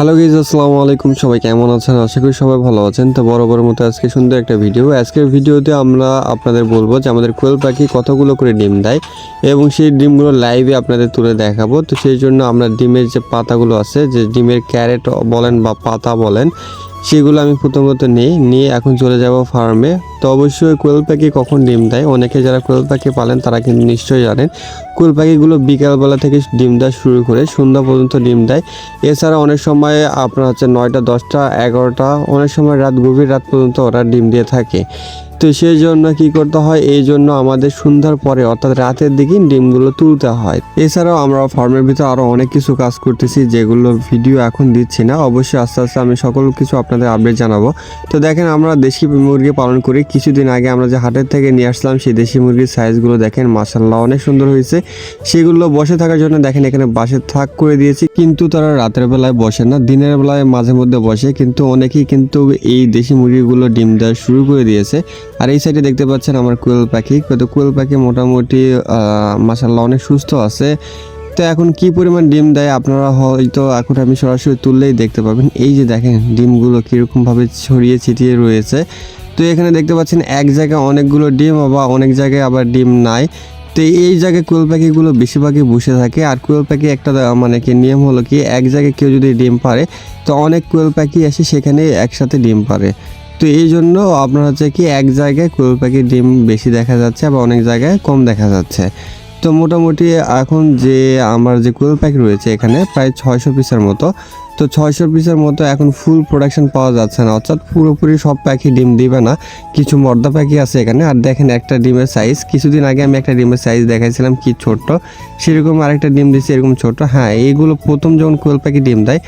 Hello গিজ আসসালামু আলাইকুম। সবাই কেমন আছেন? আশা করি সবাই ভালো আছেন। তো বরাবর মতো আজকে সুন্দর একটা ভিডিও আজকের ভিডিওতে আমরা আপনাদের বলব যে আমাদের কোয়েল পাখি কতগুলো করে ডিম দেয় এবং সেই ডিমগুলো লাইভে আপনাদের তুলে দেখাবো। তো সেই জন্য আমরা ডিমের যে পাতাগুলো আছে, যে ডিমের ক্যারেট বলেন বা পাতা বলেন সেগুলো আমি প্রথমত নিই, নিয়ে এখন চলে যাব ফার্মে তো অবশ্যই কোয়েল পাখি কখন ডিম দেয়? অনেকে যারা কোয়েল পাখি পালেন, তারা কিন্তু নিশ্চয়ই জানেন। কোয়েল পাখিগুলো বিকালবেলা থেকে ডিম দেওয়া শুরু করে সন্ধ্যা পর্যন্ত ডিম দেয়। এছাড়া অনেক সময় আপনার হচ্ছে নয়টা, দশটা, এগারোটা, অনেক সময় রাত গভীর রাত পর্যন্ত ওরা ডিম দিয়ে থাকে। তো সেই জন্য কি করতে হয়? এই জন্য আমাদের সন্ধ্যার পরে, অর্থাৎ রাতের দিকে ডিমগুলো তুলতে হয়। এছাড়াও আমরা ফার্মের ভিতরে আরও অনেক কিছু কাজ করতেছি, যেগুলো ভিডিও এখন দিচ্ছি না। অবশ্যই আস্তে আস্তে আমি সকল কিছু আপনাদের আপডেট জানাব। তো দেখেন, আমরা দেশি মুরগি পালন করি। কিছুদিন আগে আমরা যে হাটের থেকে নিয়ে আসলাম, সেই দেশি মুরগির সাইজগুলো দেখেন মাসাল্লাহ অনেক সুন্দর হয়েছে। সেগুলো বসে থাকার জন্য দেখেন, এখানে বাসে থাক করে দিয়েছি। কিন্তু তারা রাতের বেলায় বসে না, দিনের বেলায় মাঝে মধ্যে বসে। কিন্তু অনেকেই কিন্তু এই দেশি মুরগিগুলো ডিম দেওয়া শুরু করে দিয়েছে। আর এই সাইডে দেখতে পাচ্ছেন আমার কোয়েল পাখি। তো কোয়েল পাখি মোটামুটি মাসাল্লাহ অনেক সুস্থ আছে। তো এখন কি পরিমাণ ডিম দেয় আপনারা হয়তো এখন আমি সরাসরি তুললেই দেখতে পাবেন। এই যে দেখেন ডিমগুলো কীরকমভাবে ছড়িয়ে ছিটিয়ে রয়েছে। তো এখানে দেখতে পাচ্ছেন এক জায়গায় অনেকগুলো ডিম বা অনেক জায়গায় আবার ডিম নাই। তো এই জায়গায় কোয়েল পাখিগুলো বেশিরভাগই বসে থাকে। আর কোয়েল পাখি একটা মানে কি নিয়ম হলো কি, এক জায়গায় কেউ যদি ডিম পারে, তো অনেক কোয়েল পাখি এসে সেখানে একসাথে ডিম পারে। তো এই জন্য আপনার হচ্ছে কি এক জায়গায় কোয়েল পাখির ডিম বেশি দেখা যাচ্ছে আবার অনেক জায়গায় কম দেখা যাচ্ছে। তো মোটামুটি এখন যে আমার যে কোয়েল পাখি রয়েছে এখানে প্রায় ছয়শো পিসের মতো। তো ছয়শো পিসের মতো এখন ফুল প্রোডাকশন পাওয়া যাচ্ছে না। অর্থাৎ পুরোপুরি সব পাখি ডিম দিবে না। কিছু মর্দা পাখি আছে এখানে। আর দেখেন একটা ডিমের সাইজ কিছুদিন আগে আমি একটা ডিমের সাইজ দেখাইছিলাম, কি ছোট্ট। সেরকম আরেকটা ডিম দিচ্ছে এরকম ছোট হ্যাঁ এইগুলো প্রথম যখন কোয়েল পাখি ডিম দেয়,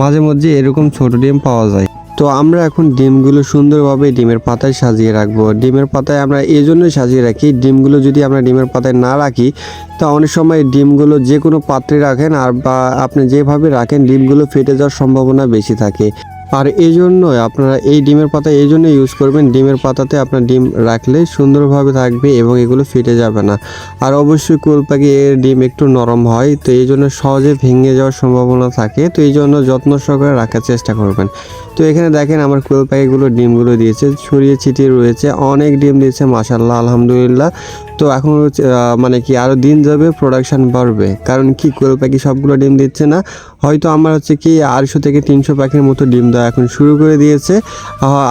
মাঝে মধ্যে এরকম ছোট ডিম পাওয়া যায়। তো আমরা এখন ডিমগুলো সুন্দরভাবে ডিমের পাতায় সাজিয়ে রাখব। ডিমের পাতায় আমরা এই জন্যই সাজিয়ে রাখি, ডিমগুলো যদি আমরা ডিমের পাতায় না রাখি, তা অনেক সময় ডিমগুলো যে কোনো পাত্রে রাখেন আর বা আপনি যেভাবে রাখেন, ডিমগুলো ফেটে যাওয়ার সম্ভাবনা বেশি থাকে। আর এই জন্যই আপনারা এই ডিমের পাতা এই জন্য ইউজ করবেন। ডিমের পাতাতে আপনার ডিম রাখলে সুন্দরভাবে থাকবে এবং এগুলো ফেটে যাবে না। আর অবশ্যই কোল পাখি এর ডিম একটু নরম হয়, তো এই জন্য সহজে ভেঙে যাওয়ার সম্ভাবনা থাকে। তো এই জন্য যত্ন সহকারে রাখার চেষ্টা করবেন। তো এখানে দেখেন আমার কোয়েল পাখিগুলো ডিমগুলো দিয়েছে, ছড়িয়ে ছিটিয়ে রয়েছে, অনেক ডিম দিয়েছে মাসাল্লাহ আলহামদুলিল্লাহ। তো এখন মানে কি আরও দিন যাবে প্রোডাকশান বাড়বে। কারণ কি কোয়েল পাখি সবগুলো ডিম দিচ্ছে না। হয়তো আমার হচ্ছে কি আড়শো থেকে তিনশো পাখির মতো ডিম দেওয়া এখন শুরু করে দিয়েছে।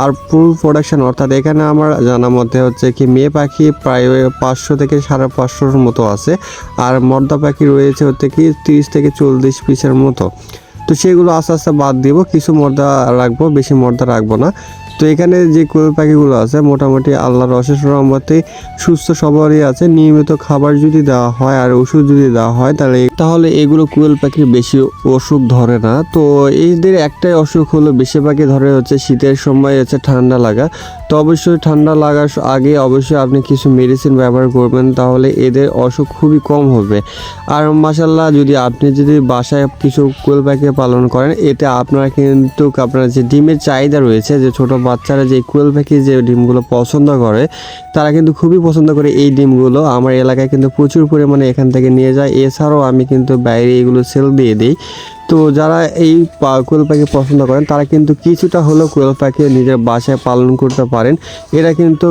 আর ফুল প্রোডাকশান অর্থাৎ এখানে আমার জানা মধ্যে হচ্ছে কি মেয়ে পাখি প্রায় পাঁচশো থেকে সাড়ে পাঁচশোর মতো আছে। আর মর্দা পাখি রয়েছে হচ্ছে কি তিরিশ থেকে চল্লিশ পিসের মতো। তো সেগুলো আস্তে আস্তে বাদ দিব, কিছু মর্দা রাখব, বেশি মর্দা রাখব না। তো এখানে যে কোয়েল পাখিগুলো আছে, মোটামুটি আল্লাহর অশেষ রহমতে সুস্থ সবারই আছে। নিয়মিত খাবার যদি দেওয়া হয় আর ওষুধ যদি দেওয়া হয়, তাহলে তাহলে এগুলো কুয়েল পাখির বেশি অসুখ ধরে না। তো এদের একটাই অসুখ হলো বেশিরভাগই ধরে হচ্ছে শীতের সময় হচ্ছে ঠান্ডা লাগা। তো অবশ্যই ঠান্ডা লাগার আগে অবশ্যই আপনি কিছু মেডিসিন ব্যবহার করবেন, তাহলে এদের অসুখ খুবই কম হবে। আর মাসাল্লাহ যদি আপনি যদি বাসায় কিছু কোয়েল পাখি পালন করেন, এতে আপনারা কিন্তু আপনার যে ডিমের চাহিদা রয়েছে, যে ছোট বাচ্চারা যে কোয়েল পাখি যে ডিমগুলো পছন্দ করে, তারা কিন্তু খুবই পছন্দ করে এই ডিমগুলো। আমার এলাকায় কিন্তু প্রচুর পরিমাণে এখান থেকে নিয়ে যায়। এছাড়াও আমি কিন্তু বাইরে এগুলো সেল দিয়ে দিই। তো যারা এই কোয়েল পাখি পছন্দ করেন, তারা কিন্তু কিছুটা হলেও কোয়েল পাখি নিজের বাসায় পালন করতে পারেন। এরা কিন্তু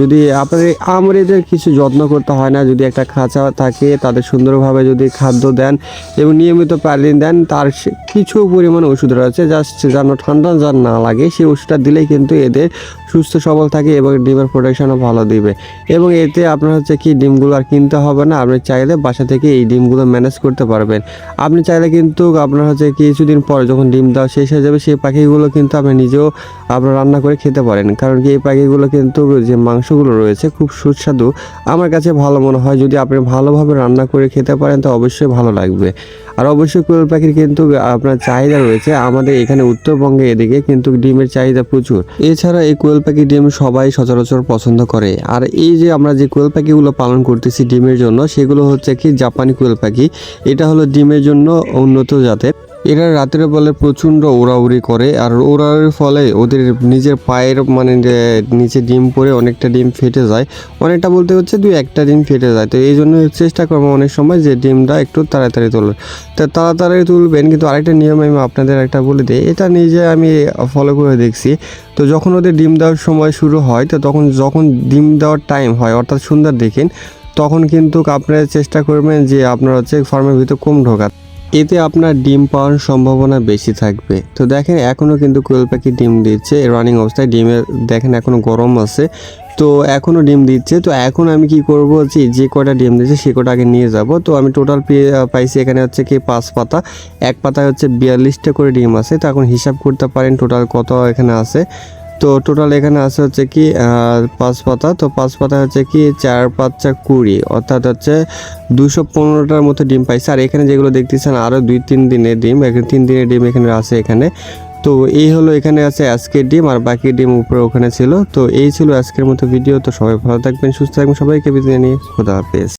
যদি আপনার আমার এদের কিছু যত্ন করতে হয় না, যদি একটা খাঁচা থাকে, তাদের সুন্দরভাবে যদি খাদ্য দেন এবং নিয়মিত প্যালিন দেন, তার কিছু পরিমাণ ওষুধ রয়েছে জাস্ট যেন ঠান্ডা যেন না লাগে, সেই ওষুধটা দিলেই কিন্তু এদের সুস্থ, সবল থাকে এবং ডিমের প্রোডাকশনও ভালো দিবে। এবং এতে আপনার হচ্ছে কি, ডিমগুলো আর কিনতে হবে না, আপনি চাইলে বাসা থেকে এই ডিমগুলো ম্যানেজ করতে পারবেন। আপনি চাইলে কিন্তু আপনার হচ্ছে কিছুদিন পরে যখন ডিম দেওয়া শেষ হয়ে যাবে, সেই পাখিগুলো কিন্তু আপনি নিজেও আপনার রান্না করে খেতে পারেন। কারণ কি এই পাখিগুলো কিন্তু যে মাংসগুলো রয়েছে খুব সুস্বাদু। আমার কাছে ভালো মনে হয়, যদি আপনি ভালোভাবে রান্না করে খেতে পারেন, তো অবশ্যই ভালো লাগবে। আর অবশ্যই কোয়েল পাখির কিন্তু আপনার চাহিদা রয়েছে। আমাদের এখানে উত্তরবঙ্গে এদিকে কিন্তু ডিমের চাহিদা প্রচুর। এছাড়া এই কোয়েল পাখি ডিম সবাই সচরাচর পছন্দ করে। আর এই যে আমরা যে কোয়েল পাখিগুলো পালন করতেছি ডিমের জন্য, সেগুলো হচ্ছে কি জাপানি কোয়েল পাখি। এটা হলো ডিমের জন্য উন্নত জাতের। এরা রাতের বেলা প্রচণ্ড ওড়াউড়ি করে আর ওড়াউড়ির ফলে ওদের নিজের পায়ের মানে নিচে ডিম পড়ে অনেকটা ডিম ফেটে যায়। অনেকটা বলতে হচ্ছে দুই একটা ডিম ফেটে যায়। তো এই জন্য চেষ্টা করব অনেক সময় যে ডিমটা একটু তাড়াতাড়ি তুলবে তো তাড়াতাড়ি তুলবেন, কিন্তু আরেকটা নিয়ম আমি আপনাদের একটা বলে দিই। এটা নিজে আমি ফলো করে দেখছি। তো যখন ওদের ডিম দেওয়ার সময় শুরু হয়, তো তখন যখন ডিম দেওয়ার টাইম হয়, অর্থাৎ সুন্দর দেখেন তখন কিন্তু আপনারা চেষ্টা করবেন যে আপনার হচ্ছে ফার্মের ভিতর কম ঢোকা এতে আপনার ডিম পাওয়ার সম্ভাবনা বেশি থাকবে। তো দেখেন, এখনও কিন্তু কোয়েল পাখি ডিম দিচ্ছে। রানিং অবস্থায় ডিমের, দেখেন এখনও গরম আছে। তো এখনও ডিম দিচ্ছে। তো এখন আমি কি করব যে যে কটা ডিম দিচ্ছে সে কটা আগে নিয়ে যাব। তো আমি টোটাল পাইছি এখানে হচ্ছে কি পাঁচ পাতা। এক পাতায় হচ্ছে বিয়াল্লিশটা করে ডিম আছে। তো এখন হিসাব করতে পারেন টোটাল কত এখানে আছে। তো টোটাল এখানে আছে হচ্ছে কি পাঁচ পাতা। তো পাঁচ পাতা হচ্ছে কি, চার পাঁচটা কুড়ি, অর্থাৎ হচ্ছে দুশো পনেরোটার মতো ডিম পাইছে। আর এখানে যেগুলো দেখতেছেন আরও দুই তিন দিনের ডিম এখানে তিন দিনের ডিম এখানে আছে এখানে। তো এই হলো এখানে আছে আজকের ডিম, আর বাকি ডিম উপরে ওখানে ছিল। তো এই ছিল আজকের মতো ভিডিও। তো সবাই ভালো থাকবেন, সুস্থ থাকবেন, সবাইকে বিদায় নিয়ে। খোদা হাফেজ।